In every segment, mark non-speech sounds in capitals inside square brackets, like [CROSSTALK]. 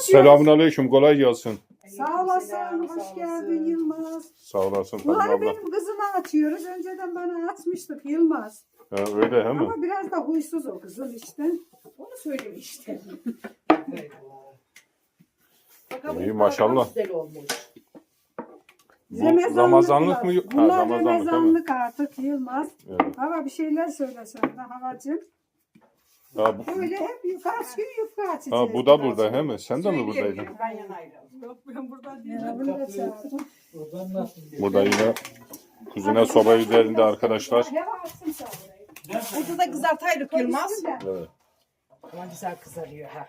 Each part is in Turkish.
Selamun aleyküm. Kolay gelsin. Sağ olasın, hoş geldin Yılmaz. Sağ olasın Fadime Bunları abla. benim kızıma atıyoruz. Önceden bana atmıştık Yılmaz. Ha, öyle he mi? Ama biraz da huysuz o kızım işte. Onu söyleyeyim işte. Bakalım İyi, maşallah. Güzel olmuş. Bu Ramazanlık mı? Ha, Bunlar Ramazanlık mi? Ramazanlık artık Yılmaz. Evet. Hava bir şeyler söyle de havacım. Ha, bu, Böyle hep yukarı gün yukarı ha, bu da burada he mi? Sen de mi buradaydın? Ben yanaydım. Yok ben burada değilim. Bunu da çağırdım. Burada yine kuzine soba üzerinde arkadaşlar. Sen burayı. Burada da kızartaydık Yılmaz. Evet. Ama güzel kızarıyor ha.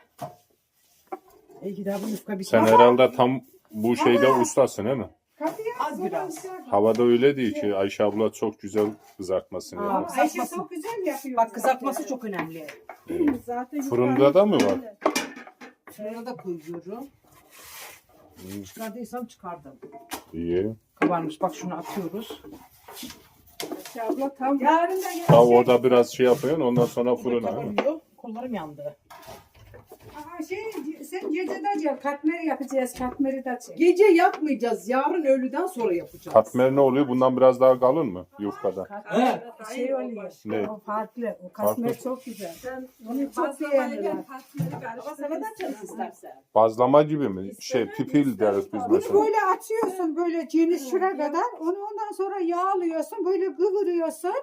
İyi ki daha bu yufka bir Sen herhalde tam bu şeyde ustasın he mi? Az biraz. Havada öyle değil ki Ayşe abla çok güzel kızartmasını Aa, yapar. Ayşe çok güzel yapıyor. Bak kızartması çok önemli. Zaten Fırında da mı var? Fırına da koyuyorum. Çıkardıysam çıkardım. İyi. Kabarmış bak şunu atıyoruz. Ayşe abla tam yarın da gelecek. Ha, orada biraz şey yapıyorsun ondan sonra fırına. Kabarıyor. Kollarım yandı. Aa, şey, sen gecede gel. Katmer yapacağız. Katmeri de çek. Gece yapmayacağız. Yarın öğleden sonra yapacağız. Katmer ne oluyor? Bundan biraz daha kalın mı yufkada? Katmer şey oluyor. Ne? O farklı. O katmer Farklı. çok güzel. Onu çok beğendiler. Ama sen neden çalış istersen. Bazlama gibi mi? Şey pipil deriz biz Bunu mesela. böyle atıyorsun böyle ceniz şura kadar. Onu ondan sonra yağlıyorsun. Böyle kıvırıyorsun.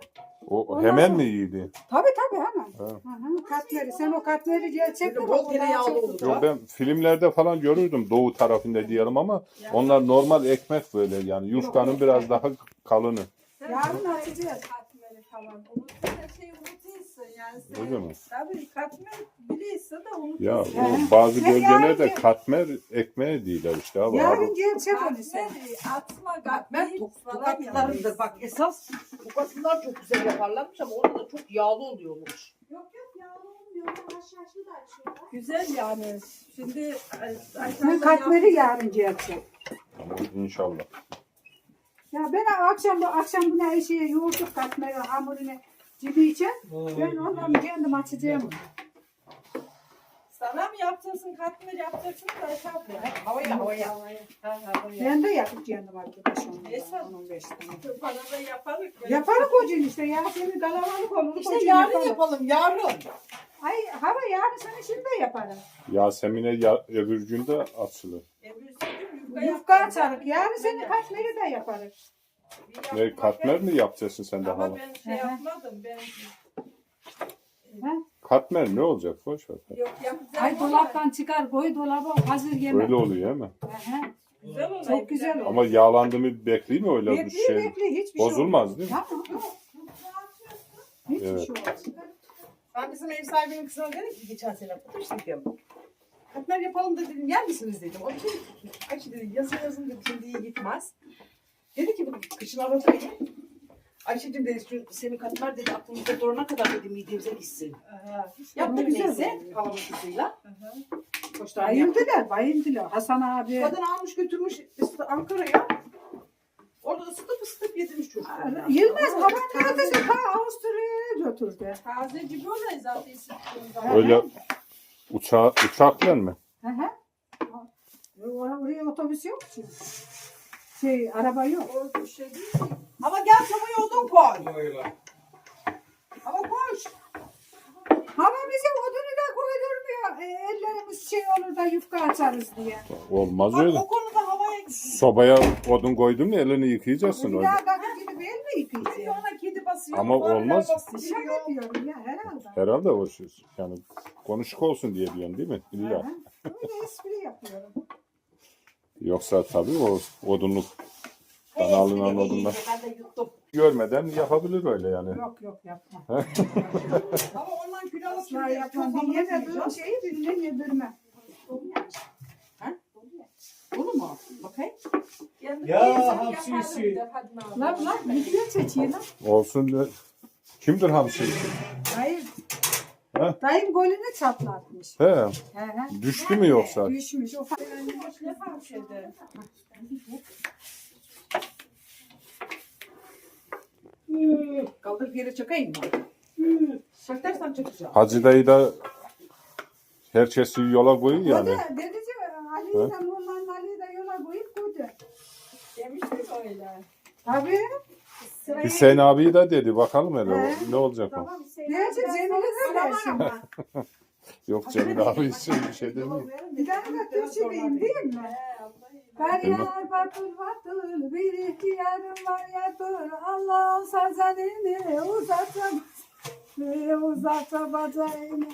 O hemen mi iyiydi? Tabii tabii hemen. Ha. Hı hı, katmeri. Sen o katmeri gerçekten Böyle bol tereyağlı olur. Yok ben filmlerde falan görürdüm doğu tarafında diyelim ama onlar normal ekmek böyle yani yufkanın biraz daha kalını. Yarın açacağız. katmeri falan. Unut, her şeyi unutuyorsun yani. Sen, Öyle mi? Tabii katmer biliyorsun da unutuyorsun. Ya o bazı bölgelerde yani- katmer ekmeği değiller işte abi. Yarın gerçek onu sen. Atma katmer tok- falan tokatlarında bak esas tokatlılar çok güzel yaparlarmış ama orada da çok yağlı oluyormuş. Yok da açıyorlar. Güzel yani. Şimdi Ben katmeri yarın gerçek. Tamam, inşallah. Ya ben akşam bu akşam bu ne şeye yoğurduk katmeri hamurunu gibi için. Ben ondan kendim açacağım. Sana mı yapacaksın katmer yapacaksın da abla. Havaya havaya. Ha, ha, havaya. Ben de yapacağım arkadaş Neyse. ondan 15 tane. Bana da yaparız. Yaparız gün işte ya senin kalabalık olur. İşte gün yarın yaparız. yapalım yarın. Ay hava yarın sana şimdi yaparım. Yasemin'e ya, öbür gün de açılır. Gün yufka açarık. Yarın senin katmeri de yaparız. Ne katmer mi yapacaksın sen de Ama hala? ben şey yapmadım. Ben Katmer ne olacak? Boş ver. yok yapacağım. Ay ama dolaptan çıkar koy dolaba hazır yemek. Öyle oluyor mi? Aha. Güzel olur. Çok güzel olur. Ama yağlandı mı bekleyeyim mi öyle bir Bekle şey? bekle hiçbir şey Bozulmaz değil mi? Tamam. Hiçbir Evet. şey olmaz. Ben bizim ev sahibinin kızına dedim ki geçen sene yapmıştık ya. Katmer yapalım da dedim yer misiniz dedim. O dedi Ayşe dedi yazın yazın dedi şimdi iyi gitmez. Dedi ki bu kışın aratmayın. Ayşe'cim dedi şu senin katmer dedi aklımızda durana kadar dedi midemize gitsin. Aha. Yaptık Güzel neyse halamın kızıyla. Bayıldılar bayıldılar. Hasan abi. Kadın almış götürmüş işte Ankara'ya. Orada ısıtıp ısıtıp yedirmiş çocuklarına. Yılmaz havanın ötesi ta Avusturya'ya götürdü. Taze gibi oluyor zaten sıktığında. Öyle uçağı, uçakla mı? Hı hı. Oraya, oraya otobüs yok ki. Şey araba yok. O şey değil. Ama gel sobayı odun koy. Ama koş. Hava bize odunu da koydurmuyor. E, ellerimiz şey olur da yufka açarız diye. Olmaz Bak öyle. o konuda havaya Sobaya odun koydun mu elini yıkayacaksın Bir öyle. daha da gidip el mi yıkayacağız? ona kedi basıyor. Ama olmaz. basıyor. Şaka diyorum ya herhalde. Herhalde o şey. Yani konuşuk olsun diye diyorsun değil mi? İlla. hı. Öyle espri yapıyorum. Yoksa tabii o odunluk bana alınan odunlar Ben de yuttum. görmeden yapabilir öyle yani. Yok yok yapma. Ama [LAUGHS] ondan kilo alıp yapmam. Bir yemediğim şeyi birine yedirme. Bunu mu? Bakayım. Ya hamsisi. Lan lan gidiyor çeçiyi lan. Olsun de. Kimdir hamsi? Dayı. Ha? Dayım golünü çatlatmış. He, He he. düştü mü yoksa? Düşmüş. O Ne fark şeyde? Kaldır bir yere çakayım mı? Dersen çakacağım. Hacı dayı da herkesi yola koyuyor O yani. da dedi ki Ali'yi de Muhammed Ali'yi de yola koyup koydu. Demiştik öyle. Tabii. Sırayı Hüseyin abi de dedi bakalım hele He. ne olacak o. Tamam Hüseyin. Neyse biraz Cemile de versin. [LAUGHS] Yok Cemil abi hiç bir şey demiyor. Bir tane de Türkçe diyeyim değil mi? Feryal batul batul bir ihtiyarım var ya dur Allah sazanını uzatsam uzatsam bacağını.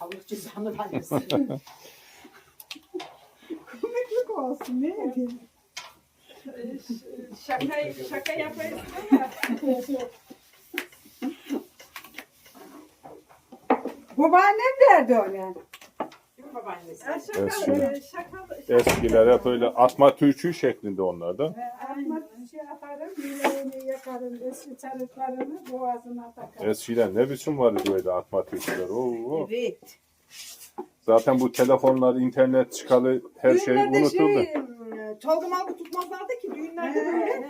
Allah cezanı vermesin. Komiklik olsun ne diyeyim. Şaka, şaka yapayım ama. Babaannem derdi öyle. Babaannesi? Şaka, şaka. Eskiler hep öyle atma tüyçü şeklinde onlarda. Atma şey yaparım, yüreğini yakarım, eski çarıklarını boğazına takarım. Eskiden ne biçim vardı böyle atma tüyçüler. Oo. Evet. Zaten bu telefonlar, internet çıkalı her şey Düğünlerde unutuldu. şey, çalgı malgı tutmazlardı ki düğünlerde böyle.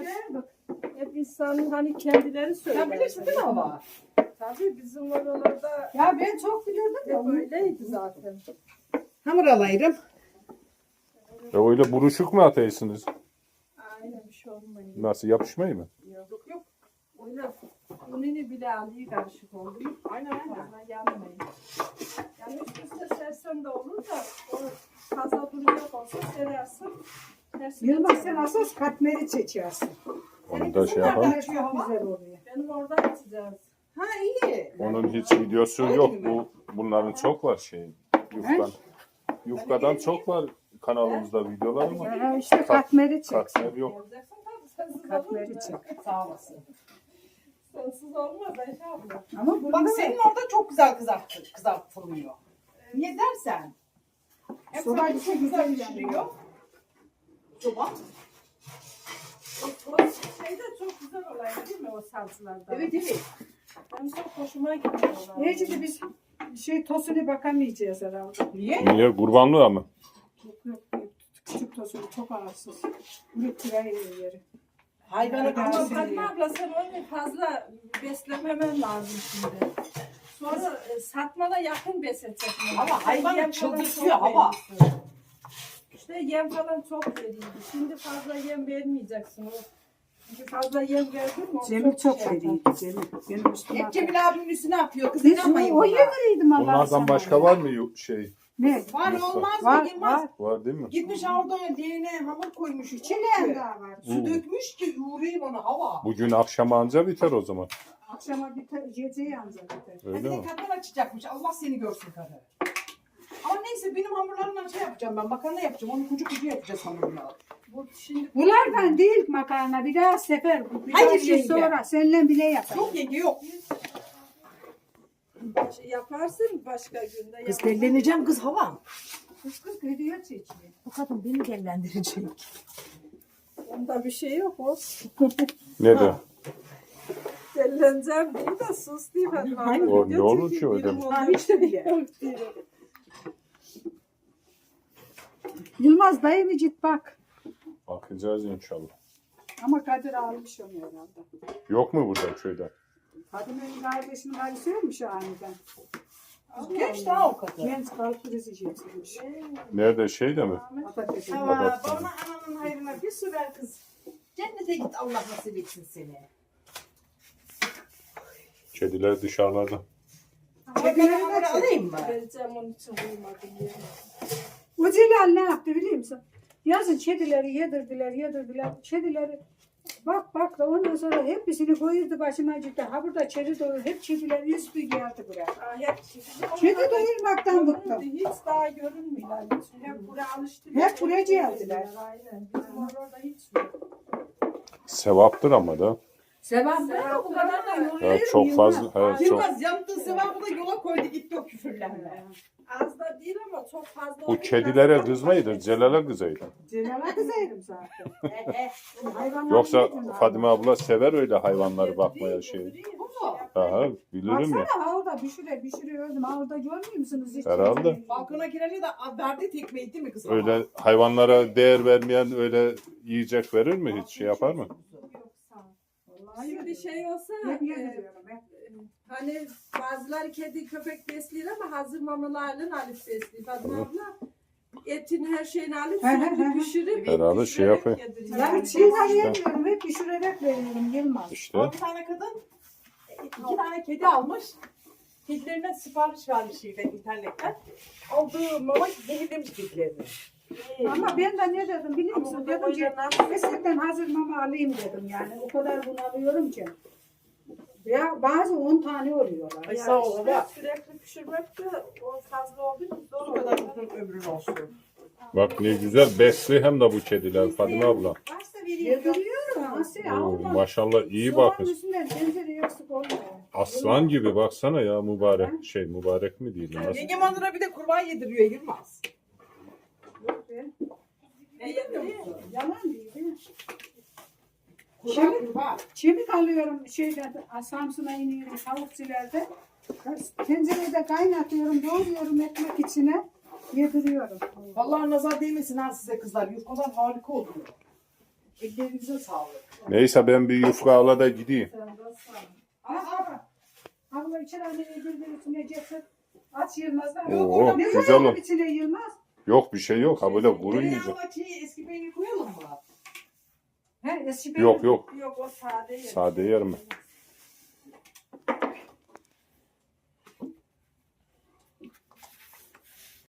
Hep insanın hani kendileri söyler. Sen bilirsin değil mi ama? Tabii bizim oralarda Ya ben çok biliyordum hep da. öyleydi zaten. Hamur alayırım. E öyle buruşuk mu atıyorsunuz? Aynen bir şey olmuyor. Nasıl yapışmayı mı? Yok yok. Öyle unini bile alıyor karışık oldu. Aynen aynen. Yanmayın. Yani üst üste sersen de olur da o fazla duracak olsa serersin. Tersine Yılmaz sen asas katmeri çekiyorsun. Onu da şey yapalım. Çok güzel oluyor. Benim orada açacağız. Ha iyi. Onun hiç videosu yok. Bu bunların çok var şey. Yufkan. Yufkadan çok var kanalımızda videolar ama Ya işte katmeri çek. katmer yok. Yapacaksın tabii sensiz Katmeri olur çek. Sağ olasın. Sensiz olmaz Ayşe abla. Ama bunu Bak senin orada çok güzel kızartı, kızartılıyor. Niye dersen? Hep Soba sana bir çok şey güzel pişiriyor. Çoban. O şey de çok güzel olay değil mi o salçalarda? Evet evet. Benim çok hoşuma gidiyor. onlar. Neyse biz şey tosunu bakamayacağız herhalde. Niye? Niye? Kurbanlığa mı? Yok yok. Küçük tosunu çok ağırsız. Bunu tirayı yeri. Hayvanı Ama Fatma değil. abla sen onu fazla beslememen lazım şimdi. Sonra e, satmana yakın besletecek. Ama hayvan çıldırtıyor ama. İşte yem falan çok veriyordu. Şimdi fazla yem vermeyeceksin. O fazla yem verdin mi? Cemil çok şey veriydi Cemil. Benim üstüme Hep. Cemil abimin üstüne yapıyor. Kız Biz inanmayın o buna. yediriydim Allah'ım Bunlardan başka var mı şey? Ne? Var Yoksa- olmaz Var mı Yılmaz? var. Var değil mi? Gitmiş orada diğerine hamur koymuş içine. Daha var. Su dökmüş ki yoğurayım onu hava. Bugün akşam anca biter o zaman. Akşama biter, geceye yanacak biter. Öyle Hadi mi? kadar açacakmış. Allah seni görsün karı. Ama neyse benim hamurlarımdan şey yapacağım ben. Makarna yapacağım. Onu kucu kucu yapacağız hamurla. Bu şimdi Bunlardan değil makarna bir daha sefer. Bir Hayır daha şey yenge. sonra seninle bile yapar. Yok yenge yok. şey yaparsın başka günde. Kız yaparsın. delleneceğim kız hava. Kız kız gidiyor çekiyor. Bu kadın beni dellendirecek. Onda bir şey yok olsun. [LAUGHS] Ne de? Delleneceğim değil de sus değil ben. Hayır, o ne olur ki öyle? Ha işte bile. Yılmaz dayı bak. Bakacağız inşallah. Ama Kadir almış onu herhalde. Yok mu burada köyde? Fadime'nin kardeşinin karısı ölmüş aniden. Genç daha o kadın. Genç kalp krizi geçirmiş. Nerede şeyde mi? Atatürk'ün. Ama bana ananın hayrına bir su ver kız. Cennete git Allah nasip etsin seni. Kediler dışarılarda. Çekilere hamur alayım mı? Vereceğim onun için uyumadım. O Celal ne yaptı biliyor musun? Yazın çedileri yedirdiler, yedirdiler. Çedileri bak bak da ondan sonra hepsini koyurdu başıma ciddi. Ha burada çedi dolu hep çediler üstü geldi buraya. Aa, hep Kedi doyurmaktan bıktım. Hiç daha görünmüyorlar. Hep buraya alıştılar. Hep buraya geldiler. Aynen. Bizim orada hiç yok. Sevaptır ama da. Sevap Sevap bu kadar da Ya yoruyor. çok fazla. Evet, çok. Yılmaz yaptığı sevabı da yola koydu gitti o küfürlerle. Az da değil ama çok fazla. Bu kedilere kızmaydı, Celal'e kızaydı. Celal'a kızaydım zaten. Hayvanlar Yoksa yedim Fadime abla sever öyle hayvanlara bakmaya şey. Bu mu? Aha, bilirim ya. Baksana orada pişire pişire öldüm. Ha, Orada görmüyor musunuz? Hiç Herhalde. Balkona gireli de verdi tekmeyi değil mi kız? Öyle hayvanlara değer vermeyen öyle yiyecek verir mi hiç şey yapar mı? Şimdi şey olsa Hep e, ben. hani bazıları kedi köpek besliyor ama hazır mamalarla alıp besliyor. Fatma abla Etini her şeyini alıp Hı hı hı sonra hı. pişirip Herhalde şey pişirerek yapıyor. yediriyor. Yani çiğ yemiyorum. Hep pişirerek veriyorum Yılmaz. İşte. Bir tane kadın iki tane kedi almış. Kedilerinden sipariş vermiş internetten. Aldığı mama zehirlemiş kedilerini. Ama ben de ne dedim biliyor Ama musun? Dedim ki eskiden hazır mama alayım dedim yani. O kadar bunalıyorum ki. Ya bazı 10 tane oluyorlar. Ay Ya sağ ol İşte sürekli pişirmek de o fazla olduğu için zor oluyor. kadar uzun ömrün olsun. Bak ne güzel besli hem de bu kediler Fadime abla. Varsa vereyim. Oo, maşallah iyi bakın. üstünden tencere eksik olmuyor. Aslan gibi baksana ya mübarek şey mübarek mi diyeyim nasıl? Yengem onlara bir de kurban yediriyor Yılmaz. Yok be. Ne yediriyor? Yalan değil. değil mi? Kurban. Çevik alıyorum şeyden Samsun'a iniyorum tavukçilerde. Tencerede kaynatıyorum, doğruyorum ekmek içine, yediriyorum. Vallahi nazar değmesin ha size kızlar. Yufkalar harika oluyor. Ellerinize sağlık. Neyse ben bir yufka ala da gideyim. Abla, abla içeri anne yedirdiği içine getir. Aç Yılmaz'dan. Oo, ne güzel o. içine Yılmaz? Yok bir şey yok. Ha böyle kuru yiyecek. Tereyağındaki eski peyniri koyalım mı? He, eski Yok yok. Yok o sade yer. Sade yerim. ben.